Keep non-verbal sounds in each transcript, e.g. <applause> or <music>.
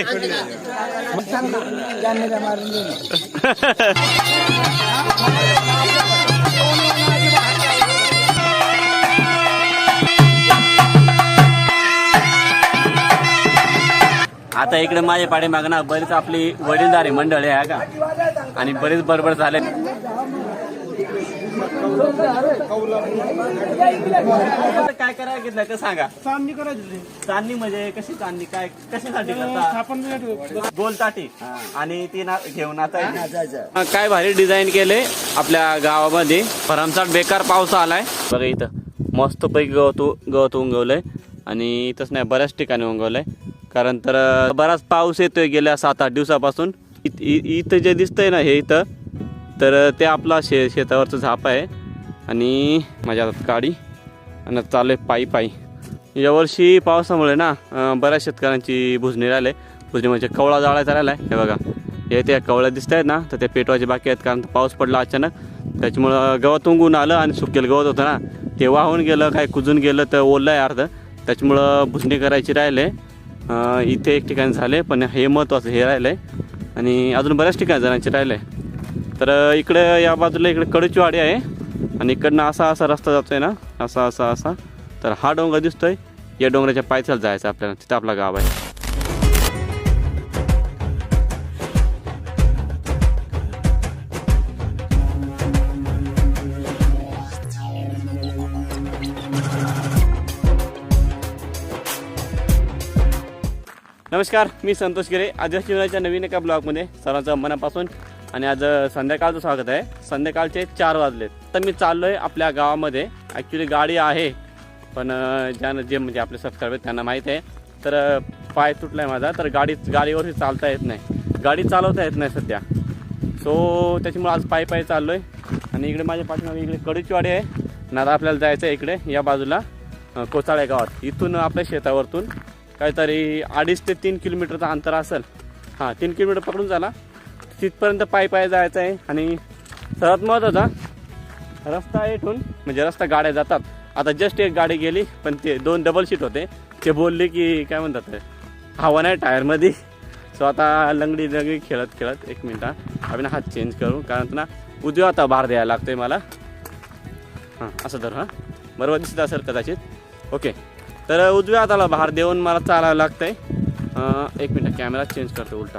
<laughs> आता इकडे माझे पाडे मागणं बरीच आपली वडीलधारी मंडळी आहे का? आणि बरीच बडबड झाले काय करायला घेतलं ते सांगा. चांदणी करायची चांदणी म्हणजे कशी चांदणी? काय कशासाठी करता? आपण गोल ताटी. आणि ती ना घेऊन आता काय भारी डिझाईन केले आपल्या गावामध्ये. भरमसाठ बेकार पाऊस आलाय. बघा इथं. मस्त पैकी गवत गवत उंगवलंय. आणि इथंच नाही बऱ्याच ठिकाणी उंगवलंय. कारण तर बराच पाऊस येतोय गेल्या सात आठ दिवसापासून इथं जे दिसतंय ना हे इथं तर ते आपला शे शेतावरचं झाप आहे. आणि माझ्या हातात काडी आणि चालू आहे पायी पायी. यावर्षी पावसामुळे ना बऱ्याच शेतकऱ्यांची भुजणी राहिले. भुजणी म्हणजे कवळा जाळायचा राहिला आहे हे बघा हे त्या कवळ्या दिसत आहेत ना तर ते पेटवायचे बाकी आहेत कारण पाऊस पडला अचानक. त्याच्यामुळं गवत उंगून आलं आणि सुकेल गवत होतं ना ते वाहून गेलं काय कुजून गेलं तर ओललं आहे अर्ध. त्याच्यामुळं भुजणी करायची राहिले. इथे एक ठिकाणी झाले पण हे महत्त्वाचं हे राहिलं. आहे आणि अजून बऱ्याच ठिकाणी जणांचे राहिले. तर इकडं इकडे या बाजूला इकडे कडूची वाडी आहे. आणि इकडनं असा असा रस्ता जातोय ना असा असा असा. तर हा डोंगर दिसतोय. या डोंगराच्या पायथ्याला जायचं आपल्याला. तिथं आपला गाव आहे. नमस्कार मी संतोष गिरे. आदिवासी जीवनाच्या नवीन एका ब्लॉगमध्ये सर्वांचं मनापासून आणि आज संध्याकाळचं स्वागत आहे. संध्याकाळचे चार वाजलेत. तर मी चाललो आहे आपल्या गावामध्ये. ॲक्च्युली गाडी आहे पण ज्यानं जे म्हणजे आपले सबस्क्रायबर त्यांना माहीत आहे. तर पाय तुटला आहे माझा तर गाडी गाडीवरही चालता येत नाही. गाडी चालवता येत नाही सध्या. सो त्याच्यामुळे आज पायी पायी चाललो आहे आणि इकडे माझ्या पाठीमागे इकडे कडीचवाडी आहे. आणि आपल्याला जायचं आहे इकडे या बाजूला कोचाळे गावात. इथून आपल्या शेतावरतून काहीतरी अडीच ते तीन किलोमीटरचं अंतर असेल. हां तीन किलोमीटर पकडून झाला तिथपर्यंत पायी पायी जायचं आहे आणि सर्वात महत्त्वाचा रस्ता आहे इथून म्हणजे रस्ता गाड्या जातात. आता जस्ट एक गाडी गेली पण ते दोन डबल सीट होते. ते बोलले की काय म्हणतात ते, हवा नाही टायरमध्ये सो आता लंगडी लंगडी खेळत खेळत एक मिनटा आपण हात चेंज करू. कारण ना उजव्या आता भार द्यायला लागतोय मला. हां असं धर हां. बरोबर दिसत असेल कदाचित. ओके तर उजव्या हाताला भार देऊन मला चालावं लागतंय. आहे एक मिनटं कॅमेरा चेंज करतो उलटा.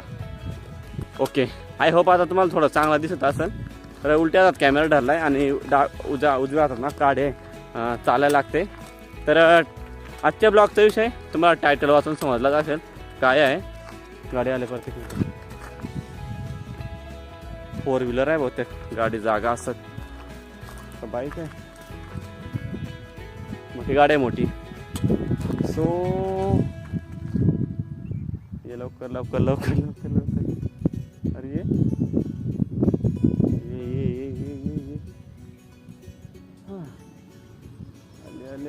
ओके. आय होप आता तुम्हाला थोडं चांगला दिसत असेल. तर उलट्या हातात कॅमेरा धरला आहे आणि डा उजा उजव्या हातात ना काढे आहे चालायला लागते. तर आजच्या ब्लॉगचा विषय तुम्हाला टायटल वाचून समजलाच असेल. काय आहे? गाडी आले परत फोर व्हीलर आहे बहुतेक. गाडी जागा असत. बाईक आहे. मोठी गाडी आहे मोठी. सो ये लवकर लवकर लवकर लवकर लवकर.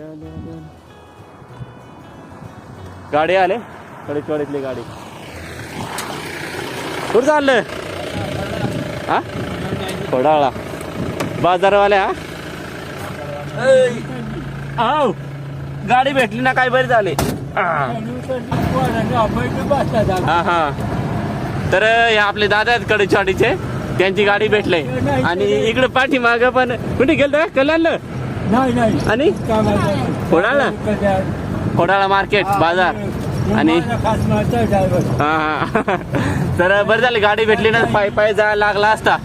आले आले? आले. गाडी. आले कडे चोडीतली गाडी कुठं चाललं हा? खोडाळा बाजारवाल्या आव गाडी भेटली ना काय बरी झाले. हा हा. तर हे आपले दादा आहेत कडे चाडीचे त्यांची गाडी भेटले. आणि इकडे पाठीमाग पण कुठे गेलं कल्याणलं? नाही नाही. आणि? खोडाळा खोडाळा मार्केट बाजार? आणि? हा हा. तर बरं झालं गाडी भेटली ना पाय पाय जायला लागला असता.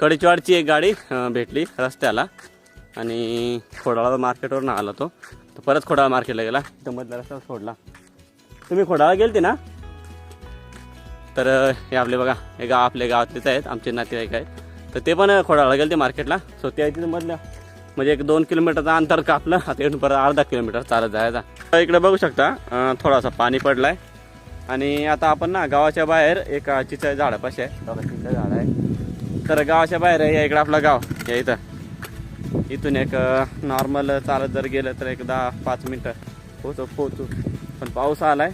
कडीचवाडची एक गाडी भेटली रस्त्याला. आणि खोडाळा मार्केटवरून आला तो. परत खोडाळा मार्केटला गेला. तर मधला रस्ता सोडला. तुम्ही खोडाळा गेलते ना? तर हे आपले बघा हे गाव आपले गावातलेच आहेत. आमचे नातेवाईक आहेत. तर ते पण खोडाळा गेलं ते मार्केटला सो त्या तिथं मधल्या म्हणजे एक दोन किलोमीटरचं अंतर कापलं आता इथून परत अर्धा किलोमीटर चालत जायचा इकडे बघू शकता थोडासा पाणी पडलाय आणि आता आपण ना गावाच्या बाहेर एक चिचा झाडापाशी आहे चिचा झाड आहे तर गावाच्या बाहेर आहे या इकडं आपलं गाव या इथं इथून एक नॉर्मल चालत जर गेलं तर एक दहा पाच मिनटं पोहोचू पोहोचू पण पाऊस आलाय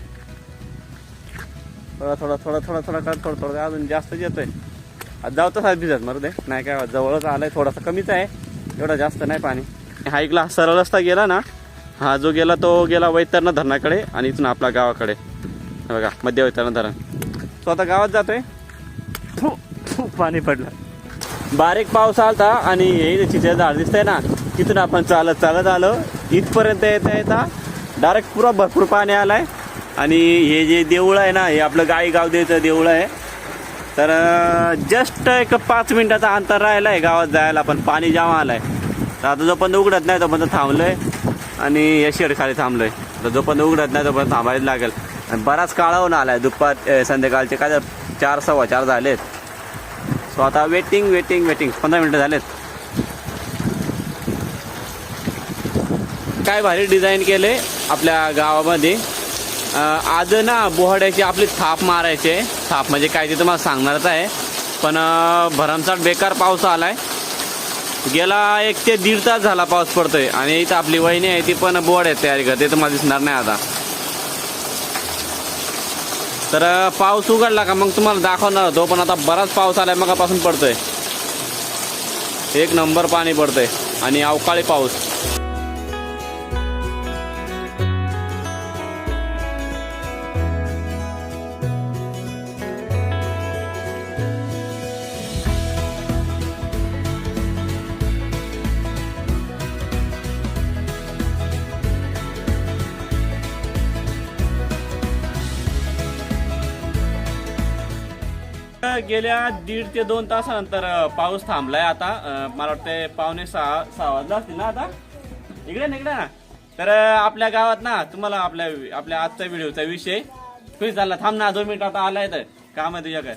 थोडा थोडा थोडा थोडा थोडा थोडा थोडा अजून जास्तच येतोय जाऊ तसाच भिजत मरू दे. नाही काय जवळच आलाय थोडासा कमीच आहे. एवढा जास्त नाही पाणी. हाईकला सरळ रस्ता गेला ना हा जो गेला तो गेला वैतरणा धरणाकडे आणि इथून आपल्या गावाकडे. हे बघा मध्य वैतरणा धरण. तो आता गावात जातोय? पाणी पडलं. बारीक पाऊस आलता आणि हे चिचे झाड दिसतंय ना तिथून आपण चालत चालत आलो. इथपर्यंत येता येता डायरेक्ट पुरा भरपूर पाणी आलाय. आणि हे जे देऊळ आहे ना हे आपलं गाई गाव देवचं देऊळ आहे. तर जस्ट एक पाच मिनिटाचा अंतर राहिला आहे गावात जायला पण पाणी जाम आलाय. तर आता जोपर्यंत उघडत नाही तोपर्यंत थांबलोय. आणि या शेड खाली थांबलोय. तर जोपर्यंत उघडत नाही तोपर्यंत थांबायला लागेल. आणि बराच काळावून आला आलाय. दुपार संध्याकाळचे काय चार सव्वा चार झालेत. सो आता वेटिंग वेटिंग वेटिंग पंधरा मिनिटं झालेत. काय भारी डिझाईन केले आपल्या गावामध्ये. आज ना बोहाड्याची आपली थाप मारायचे थाप म्हणजे काय ते तुम्हाला सांगणारच आहे. पण भरमसाट भरमसाठ बेकार पाऊस आलाय. गेला एक ते दीड तास झाला पाऊस पडतोय. आणि इथं आपली वहिनी आहे ती पण बोर्ड आहे तयारी करते. तुम्हाला दिसणार नाही आता. तर पाऊस उघडला का मग तुम्हाला दाखवणार होतो. पण आता बराच पाऊस आलाय मगापासून पडतोय. एक नंबर पाणी पडतंय. आणि अवकाळी पाऊस. गेल्या दीड ते दोन तासानंतर पाऊस थांबलाय आता. मला वाटतंय पावणे सहा सहा वाजला असतील ना आता? इकडे ना इकडे ना? तर आपल्या गावात ना तुम्हाला आपल्या आपल्या आजच्या व्हिडिओचा विषय खुश झाला. थांब ना दोन मिनिट आता आलाय तर. काम आहे तुझ्याकडे.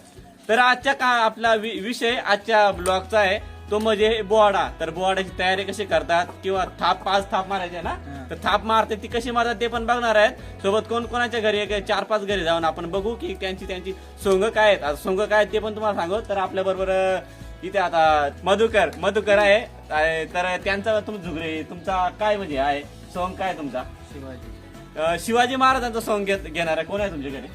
तर आजच्या का आपला वि- विषय आजच्या ब्लॉगचा आहे. तो म्हणजे बोवाडा. तर बोवाड्याची तयारी कशी करतात किंवा थाप पाच थाप मारायचे ना तर थाप मारते ती कशी मारतात ते पण बघणार आहेत. सोबत कोण कोणाच्या घरी चार पाच घरी जाऊन आपण बघू की त्यांची त्यांची सोंग काय आहेत. आता सोंग काय आहेत ते पण तुम्हाला सांगू. तर आपल्या बरोबर इथे आता मधुकर मधुकर आहे. तर त्यांचा तुम झुगरे तुमचा काय म्हणजे आहे? सोंग काय तुमचा? शिवाजी. शिवाजी महाराजांचा सोंग घेत घेणार आहे कोण आहे तुमच्याकडे?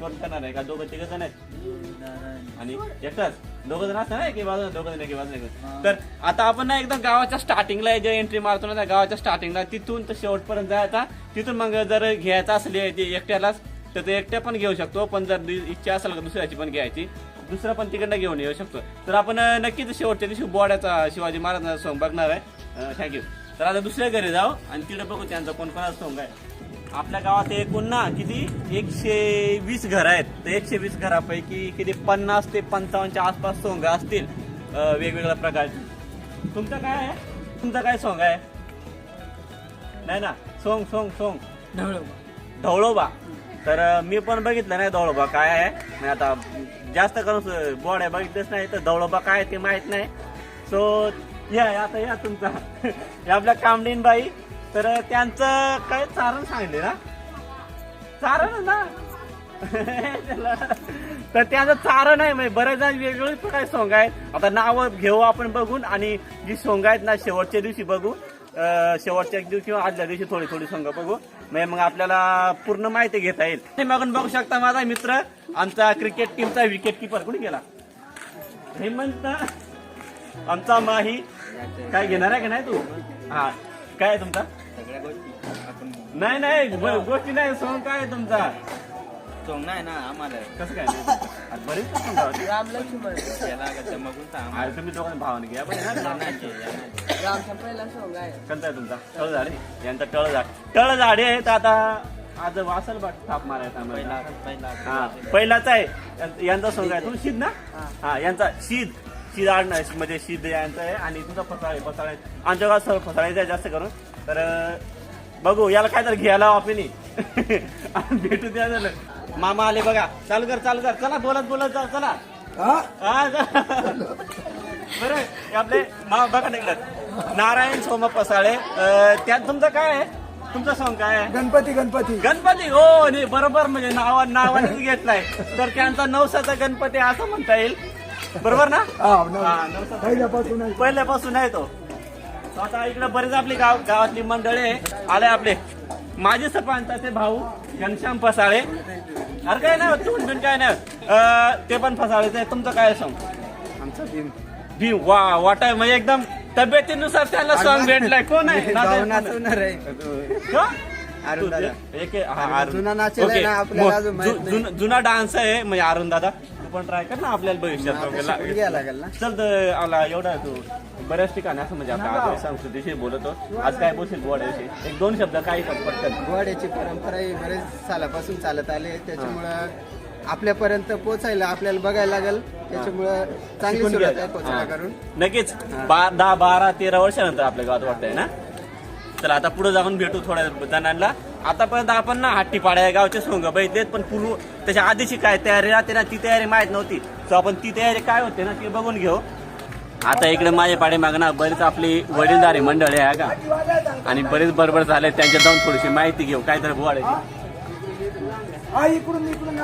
कोण करणार आहे का? दोघं तिघ जण आहेत? आणि एकटाच? दोघं जण ना एकी बाजूला दोघं जण एकी बाजूला. तर आता आपण ना एकदम गावाच्या स्टार्टिंगला जे एंट्री मारतो ना त्या गावाच्या स्टार्टिंगला तिथून तर शेवटपर्यंत जायचा. तिथून मग जर घ्यायचा असले ते एकट्यालाच तर ते एकट्या पण घेऊ शकतो पण जर दु- इच्छा असेल का दुसऱ्याची पण घ्यायची दुसरा पण तिकडनं घेऊन येऊ शकतो. तर आपण अं, नक्कीच शेवटच्या दिवशी बोड्याचा शिवाजी महाराजांचा सॉंग बघणार आहे. थँक्यू तर आता दुसऱ्या घरी जाऊ आणि तिकडे बघू त्यांचा कोण कोणाचा सॉंग आहे. आपल्या गावात एकूण ना किती? एकशे वीस घर आहेत. तर एकशे वीस घरापैकी किती? पन्नास ते पंचावन्नच्या आसपास सोंग असतील वेगवेगळ्या प्रकारचे. तुमचं काय आहे? तुमचं काय सोंग आहे? नाही ना? सोंग सोंग सोंग. ढवळोबा. तर अं, मी पण बघितलं नाही धवळोबा काय आहे. नाही आता जास्त करून बोर्ड आहे बघितलंच नाही. तर धवळोबा काय ते माहीत नाही. सो या आता या तुमचा. <laughs> आपल्या कामडीन बाई. तर त्यांचं काय चारण सांगले ना? चारण ना? <laughs> तर त्याचं चारण आहे म्हणजे बरेच जण वेगवेगळे प्रकारे सोंग आहेत. आता नावं घेऊ आपण बघून आणि जी सोंग आहेत ना शेवटच्या दिवशी बघू. शेवटच्या दिवशी किंवा आदल्या दिवशी थोडी थोडी सोंग बघू. म्हणजे मग आपल्याला पूर्ण माहिती घेता येईल. हे मागून बघू शकता माझा मित्र आमचा क्रिकेट टीमचा विकेट किपर कुठे गेला? हेमंत आमचा माही. काय घेणार आहे का नाही तू? हा. काय आहे तुमचा? सगळ्या गोष्टी. आपण नाही नाही गोष्टी नाही सोंग काय आहे तुमचा? सोंग नाही ना आम्हाला. कसं काय? बरेच <laughs> तर सांग तुम्ही दोघांनी भावाने घ्या पण पहिला सोंग आहे. कोणता आहे तुमचा? तळझाड? आहे? यांचा तळझाड. तळझाडे आहेत आता आज वासल बाट थाप मारायचा पहिला आम्हाला. पहिला हा पहिलाच आहे. यां- यांचा सोंग आहे. तुम्ही शीद ना? हा. यांचा शीद. शीद आड म्हणजे शीद यांचा आहे आणि तुमचा फसाळे फसाळे आमच्या गावात सर्व फसाळायचं आहे जास्त करून. तर बघू याला काय तर घ्यायला आपण <laughs> भेटू द्या झालं मामा आले बघा. चालू कर चालू कर. चला बोलत बोलत जा चला. हा. बरं आपले मा बघा तिकडं नारायण सोम पसाळे. त्यात तुमचं काय आहे? तुमचं सॉंग काय आहे? गणपती गणपती. गणपती? हो नाही बरोबर. म्हणजे नावा नावानेच घेतलाय. तर त्यांचा नवसाचा गणपती असं म्हणता येईल. बरोबर ना? पहिल्यापासून. पहिल्यापासून आहे तो. आता इकडे बरेच आपली गाव गावातली मंडळी आले आपले. माझे सरपंचाचे भाऊ घनश्याम फसाळे. अरे काय नाही तू बिन काय नाही ते पण फसाळेच तुमचं काय सांग? आमचा टीम भीम वा वाटाय म्हणजे एकदम तब्येतीनुसार त्याला सॉंग भेटलाय. कोण आहे? नाचवणार आहे. जुना डान्स आहे म्हणजे अरुण दादा. पण ट्राय कर ना आपल्याला भविष्यात वगैरे घ्यायला लागेल ना. चल तर आला एवढा तू. बऱ्याच ठिकाणी असं म्हणजे आदिवासी संस्कृतीशी बोलतो. आज काय बोलशील बोर्डाविषयी एक दोन शब्द काय पटकन. गोड्याची परंपरा ही बरेच सालापासून चालत आली त्याच्यामुळं आपल्यापर्यंत पोचायला आपल्याला बघायला लागेल. त्याच्यामुळं चांगली शिकून सुरुवात. आहे हा. करून. नक्कीच. बा- दहा बारा तेरा वर्षानंतर आपल्या गावात वाटतंय ना? चला आता पुढे जाऊन भेटू थोड्या जणांना. आतापर्यंत आपण ना हट्टीपाड्या गावचे सोंग बघितलेत पण पूर्व त्याच्या आधीची काय तयारी राहते ना ती तयारी माहीत नव्हती. सो आपण ती तयारी काय होते ना ते बघून घेऊ. आता इकडे माझ्या पाठीमागं ना बरीच आपली वडीलधारी मंडळी आहे का? आणि बरेच बरोबर झाले त्यांच्या जाऊन थोडीशी माहिती घेऊ. काय तर बोलायची. हा इकडून इकडून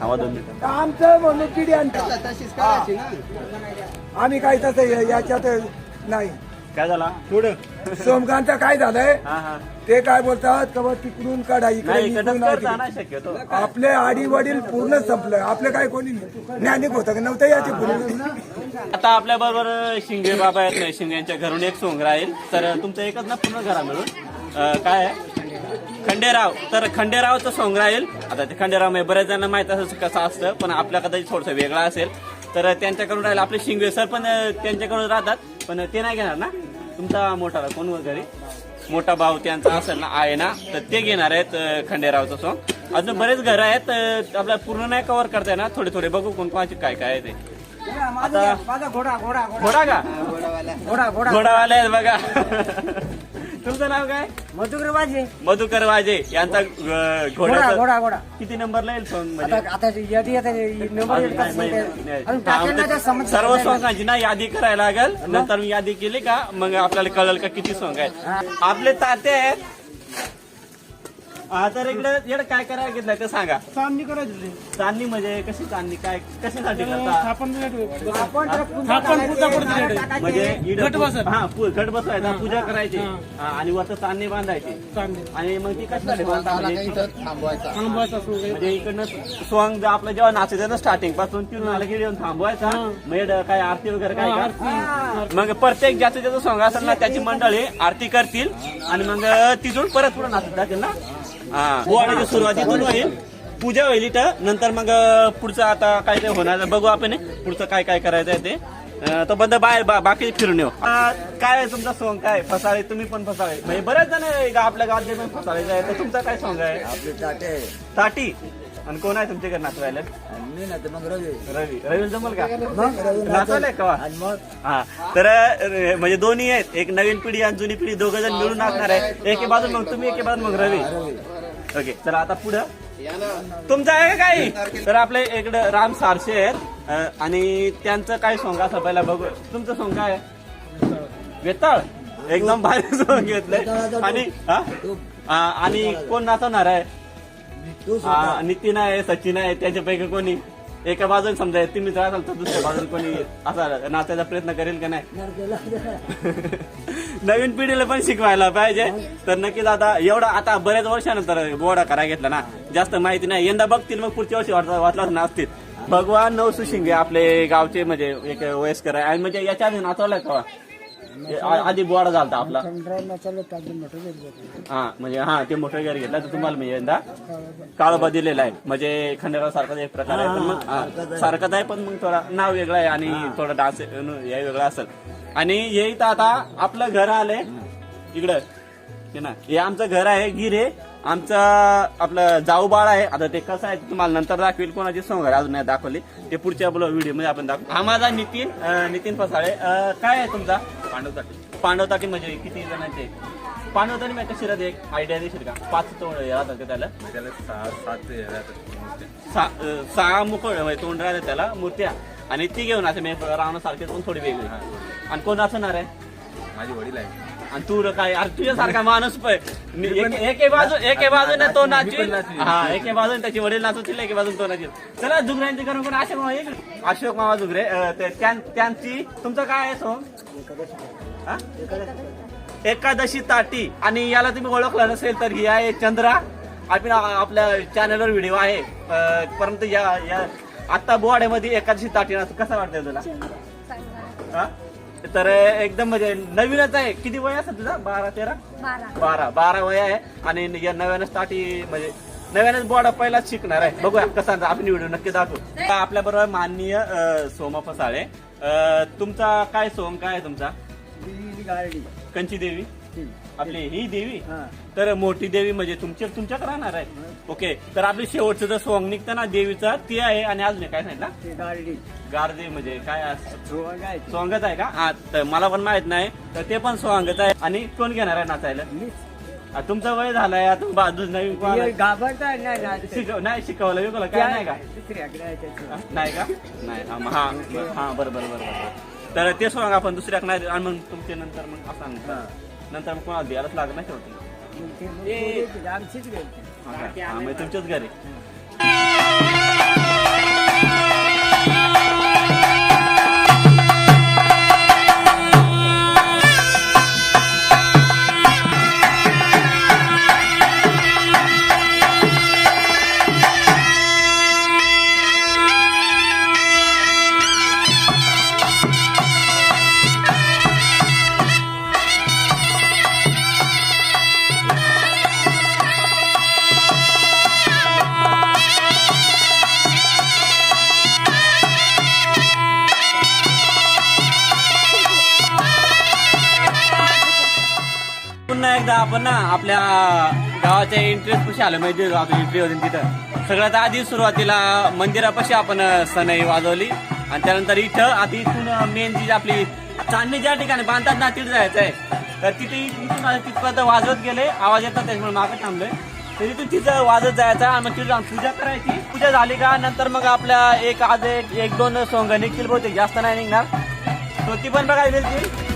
हवा दोन मिनिटं आमचं म्हणून किडी आम्ही काही तसं या- याच्यात नाही. काय झाला? पुढं सोमकांचं काय झालंय? हा हा. ते काय बोलतात का बा तिकडून काढा इकडे इकडून आपले आडी वडील पूर्ण संपलं. आपलं काय कोणी ज्ञानिक होतं का? नव्हतं याचे पूर्ण आता आपल्या बरोबर शिंगे बाबा आहेत ना शिंग्यांच्या घरून एक सोंग राहील. तर तुमचं एकच ना पूर्ण घरा मिळून. अं, काय आहे? खंडेराव. तर खंडेरावचं सोंग राहील. आता ते खंडेराव म्हणजे बऱ्याच जणांना माहीत असं कसं असतं पण आपल्या कदाचित थोडंसं वेगळं असेल. तर त्यांच्याकडून राहील आपले शिंगे. सर पण अं, त्यांच्याकडून राहतात पण ते नाही घेणार ना? तुमचा मोठा कोण घरी? मोठा भाऊ त्यांचा असेल ना आहे ना तर ते घेणार आहेत खंडेरावचं सॉंग अजून बरेच घर आहेत अं, आपल्याला पूर्ण नाही कव्हर करताय ना थोडे थोडे बघू कोण कोणाचे काय काय आहे ते. आता घोडा घोडा घोडा. का? घोडा घोडा घोडावाले आहेत बघा. तुमचं नाव काय? मधुकर वाजे. मधुकर वाजे यांचा अं, घोड्याचं घोडा घोडा किती नंबरला येईल सॉंग म्हणजे आता यादी आता नंबर अजून काय माहिती नाही. अजून टाकेल ना समज सर्व सॉंगांची ना यादी करायला लागेल. नंतर मी यादी केली का? मग आपल्याला कळेल का किती सॉंग आहेत. आपले ताते आहेत. हा तर इकडे इकडे काय करायला घेतलंय ते सांगा. सामनी करायची चांदणी म्हणजे कशी चांदणी? काय कशासाठी करता? आपण आपण पूजा करतो म्हणजे इकडं- हा पु- घट बसवायचा पूजा करायची. हा, आणि वरती चांदणी बांधायची. आणि मग ती कशासाठी बांधता म्हणजे म्हणजे इकडनं सॉंग जर आपलं जेव्हा नाचायचं ना स्टार्टिंगपासून तिथून आलं की येऊन थांबवायचा. मग इकडं काय आरती वगैरे काय का? मग प्रत्येक ज्याचं ज्याचं सॉंग असेल ना त्याची मंडळी आरती करतील. आणि मग तिथून परत पुढे नाचत जातील ना? हा. बोवाडाची सुरुवातीतून होईल पूजा होईल इथं. नंतर मग पुढचं आता काय ते होणार आहे बघू आपण पुढचं काय काय करायचं आहे ते. अं, तो बंद बाहेर बा- बाकी फिरून येऊ. काय आहे तुमचा सॉंग काय? फसाळे तुम्ही पण फसाळे. म्हणजे बरेच जण आहे गा- आपल्या गावात जे पण फसाळे आहे तर तुमचा काय सॉंग आहे? आपले ताटे. साठी आणि कोण आहे तुमच्याकडे नाचवायला? मी ना मग रवी. रवी. रवी जमल का? मग रवी नाचवलंय का? आणि मग? हा. तर अं, म्हणजे दोन्ही आहेत. एक नवीन पिढी आणि जुनी पिढी दोघ जण मिळून नाचणार आहे. एके बाजून मग तुम्ही एके बाजून मग रवी. ओके चला आता पुढं. तुमचं आहे का काही? तर आपले इकडे राम सारशे आहेत आणि त्यांचं काय सॉंग असं पहिला बघू. तुमचं सॉंग काय आहे? वेताळ. एकदम भारी सॉंग घेतलंय. आणि हा? हा, आणि कोण नाचवणार आहे? हा, नितीन आहे सचिन आहे त्याच्यापैकी कोणी? एका बाजून समजा तुम्ही असाल तर दुसऱ्या बाजून कोणी असा नाचायचा प्रयत्न करेल का नाही? <laughs> नवीन पिढीला पण शिकवायला पाहिजे. तर नक्कीच आता एवढा आता बऱ्याच वर्षानंतर बोर्डा करायला घेतला ना. जास्त माहिती नाही. यंदा बघतील मग पुढच्या वर्षी वाटला वाटलाच नाचतील भगवान नवसू शिंगे आपले गावचे म्हणजे एक वयस्कर आहे. आणि म्हणजे याच्या आधी नाचवलाय का? हे आ- आधी बोर्डा झालता आपला. हा म्हणजे हा ते मोठं घर घेतलं. तर तुम्हाला मी यंदा काळोबा. दिलेला आहे. म्हणजे खंडेराव सारखाच एक प्रकार आहे. पण मग हा, सारखाच आहे. पण मग थोडा नाव वेगळं आहे आणि थोडा डान्स हे वेगळा असेल. आणि हे इथं आता आपलं घर आलंय. इकडं. हे ना हे आमचं घर आहे गिरे. आमचं आपलं जाऊ बाळ आहे. आता ते कसं आहे तुम्हाला नंतर दाखवेल. कोणाची सॉंग अजून नाही दाखवली. ते पुढच्या व्हिडिओमध्ये आपण दाखवू. हा माझा नितीन नितीन फसाळे अं, काय आहे तुमचा? पांडवताटी पांडवताटी म्हणजे किती जणांचे? पांडवताटी म्हणजे कशी राहते? एक आयडिया देशील का? पाच तोंड राहतात का त्याला? त्याला सहा सात सहा मुखोड म्हणजे तोंड राहतात त्याला मूर्त्या. आणि ती घेऊन असं म्हणजे रावणासारखे पण थोडी वेगळी. आणि कोण असणार आहे? माझे वडील आहे आणि तू र काय अरे तुझ्यासारखा माणूस पण. मी एक- एके बाजू एके बाजूने तो नाचवील. हा एके बाजूने त्याचे वडील नाचवतील एके बाजून तो नाचील चला जुगऱ्यांची करून कोण? अशोक मामा इकडे. अशोक मामा जुगरे अं, ते- त्यां- त्यांची तुमचं काय आहे सोंग हा? एकादशी ताटी. आणि याला तुम्ही ओळखलं नसेल तर ही आहे चंद्रा. आपण आ- आपल्या चॅनलवर व्हिडिओ आहे. अं, परंतु या या आता बोवाड्यामध्ये एकादशी ताटी नाचतो कसं वाटतंय तुला? हा? तर एकदम म्हणजे नवीनच आहे. किती वय असं तुझा? बारा तेरा? बारा. बारा. वय आहे. आणि या नव्यानं स्टार्टी म्हणजे नव्यानंच बोर्ड पहिलाच शिकणार आहे. बघूया कसा आपण व्हिडिओ नक्की दाखवू. आपल्या बरोबर माननीय सोमा फसाळे. अं, तुमचा काय सोम? काय आहे तुमचा? कंची देवी. आपली ही देवी. तर मोठी देवी म्हणजे तुमच्या तुमच्याकडे राहणार आहे. ओके. तर आपली शेवटचं जर सॉंग निघतं ना देवीचं ते आहे आणि अजून एक काय सांगितलं? गारदेवी म्हणजे काय असतं सॉंगच आहे का? हा तर मला पण माहीत नाही. तर ते पण सॉंगच आहे. आणि कोण घेणार आहे नाचायला? आ, तुमचं वय झालंय आता बाजूच नवीन शिकव नाही शिकवलं बिकवलं काय नाही का? नाही का? नाही हा मग हा हा बरं बरं बरं बरं. तर ते सॉंग आपण दुसऱ्याक नाही आणि मग तुमच्या नंतर मग असं. नंतर मग कोणाला द्यायलाच लागत नाही शेवटी आमचीच घरी तुमच्याच घरी पुन्हा आपण ना आपल्या गावाच्या इंटरेस्ट कशी आलं माहिती आपली एंट्री होती तिथं. सगळ्यात आधी सुरुवातीला मंदिरापाशी आपण सनई वाजवली. आणि त्यानंतर इथं आता इथून मेन जी आपली चांदणी ज्या ठिकाणी बांधतात ना तिथे जायचं आहे. तर तिथे इथून तिथपर्यंत वाजवत गेले. आवाज येतात त्याच्यामुळे मागं थांबलोय. तर इथून तिथं वाजत जायचं आणि मग तिथे जाऊन पूजा करायची. पूजा झाली का नंतर मग आपल्या एक आज एक एक दोन सोंग निघतील बहुतेक. जास्त नाही निघणार. तो ती पण बघायला मिळतील.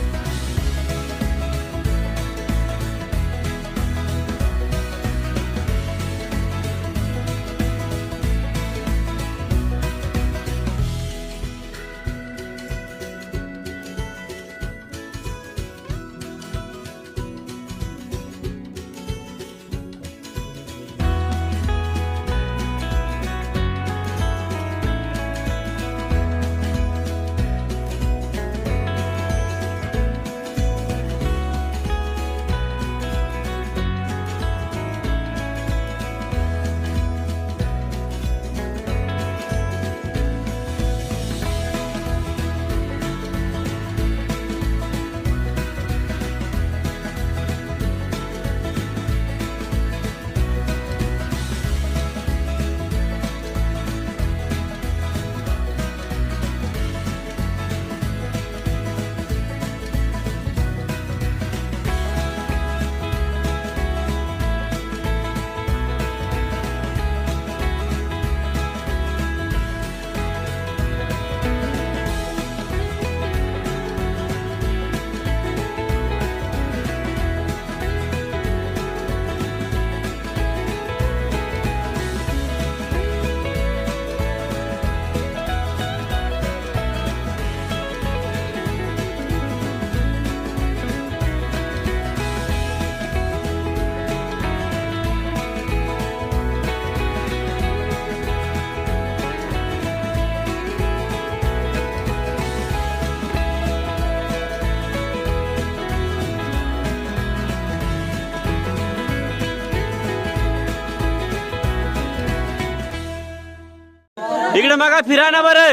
मगा फिरा ना बरं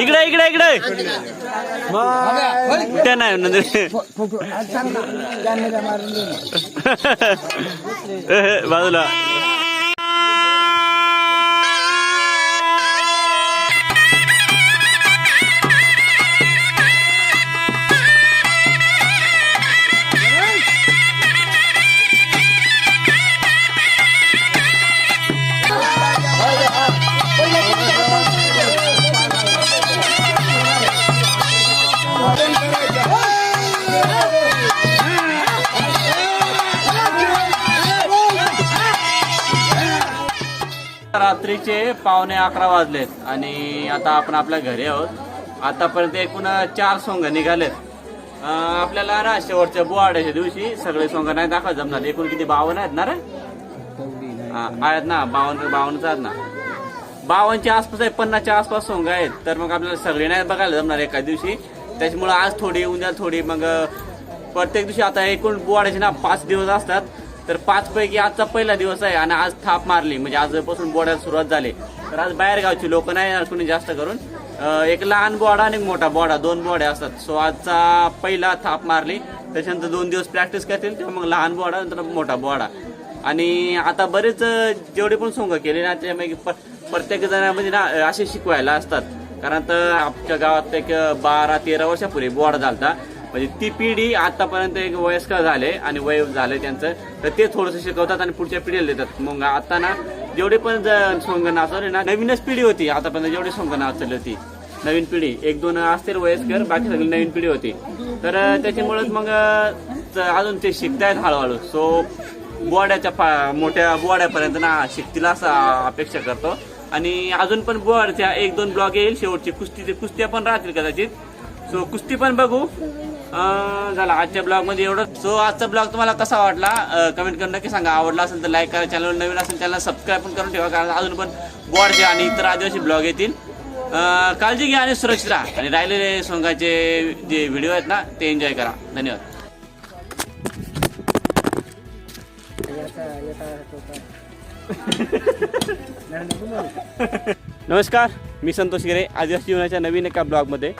इकडे इकडे इकडे कुठे नाही नंतर बाजूला पावणे अकरा वाजलेत आणि आता आपण आपल्या घरी आहोत. आतापर्यंत एकूण चार सोंग निघालेत. आपल्याला ना शेवटच्या बुवाड्याच्या दिवशी सगळे सोंग नाही दाखवा जमणार. एकूण किती? बावन्न आहेत ना रे? आहेत ना. बावन्न बावन्नच आहेत ना. बावनच्या आसपास आहे पन्नासच्या आसपास सोंग आहेत. तर मग आपल्याला सगळे नाही बघायला जमणार एका दिवशी. त्याच्यामुळे आज थोडी उद्या थोडी मग प्रत्येक दिवशी आता एकूण बुवाड्याचे ना पाच दिवस असतात. तर पाच पैकी आजचा पहिला दिवस आहे आणि आज थाप मारली. म्हणजे आजपासून बोड्याला सुरुवात झाली. तर आज बाहेर गावची लोक नाही येणार कुणी जास्त करून. एक लहान बोडा आणि एक मोठा बोडा दोन बोड्या असतात. सो आजचा पहिला थाप मारली. त्याच्यानंतर दोन दिवस प्रॅक्टिस करतील तेव्हा मग लहान बोडा नंतर मोठा बोडा. आणि आता बरेच जेवढे पण सोंग केले ना त्यापैकी प्रत्येक जणांमध्ये ना असे शिकवायला असतात. कारण तर आमच्या गावात एक बारा तेरा वर्षापूर्वी बोर्ड झाला म्हणजे ती पिढी आतापर्यंत एक वयस्कर झाले आणि वय झाले त्यांचं तर ते थोडंसं शिकवतात आणि पुढच्या पिढीला देतात. मग आता ना जेवढे पण ज- सोंग नाचवले ना नवीनच पिढी होती. आतापर्यंत जेवढी सोंग नाचवली होती. नवीन पिढी एक दोन असतील वयस्कर बाकी सगळी नवीन पिढी होती. तर त्याच्यामुळेच मग अजून ते शिकतायत हळूहळू. सो बोवाड्याच्या पा- मोठ्या बोवाड्यापर्यंत ना शिकतील असं अपेक्षा करतो. आणि अजून पण बोवाडच्या एक दोन ब्लॉग येईल. शेवटची कुस्ती कुस्त्या पण राहतील कदाचित. सो कुस्ती पण बघू. झाला. आजच्या ब्लॉगमध्ये एवढं. सो आजचा ब्लॉग तुम्हाला कसा वाटला? कमेंट करून नक्की सांगा. आवडला असेल तर लाईक करा. चॅनल नवीन असेल त्याला सबस्क्राईब पण करून ठेवा कारण अजून पण बोर्डचे आणि इतर आदिवासी ब्लॉग येतील. काळजी घ्या आणि सुरक्षित राहा. आणि राहिलेले सोंगाचे जे व्हिडिओ आहेत ना ते एन्जॉय करा. धन्यवाद. नमस्कार. मी संतोष गिरे आदिवासी जीवनाच्या नवीन एका ब्लॉगमध्ये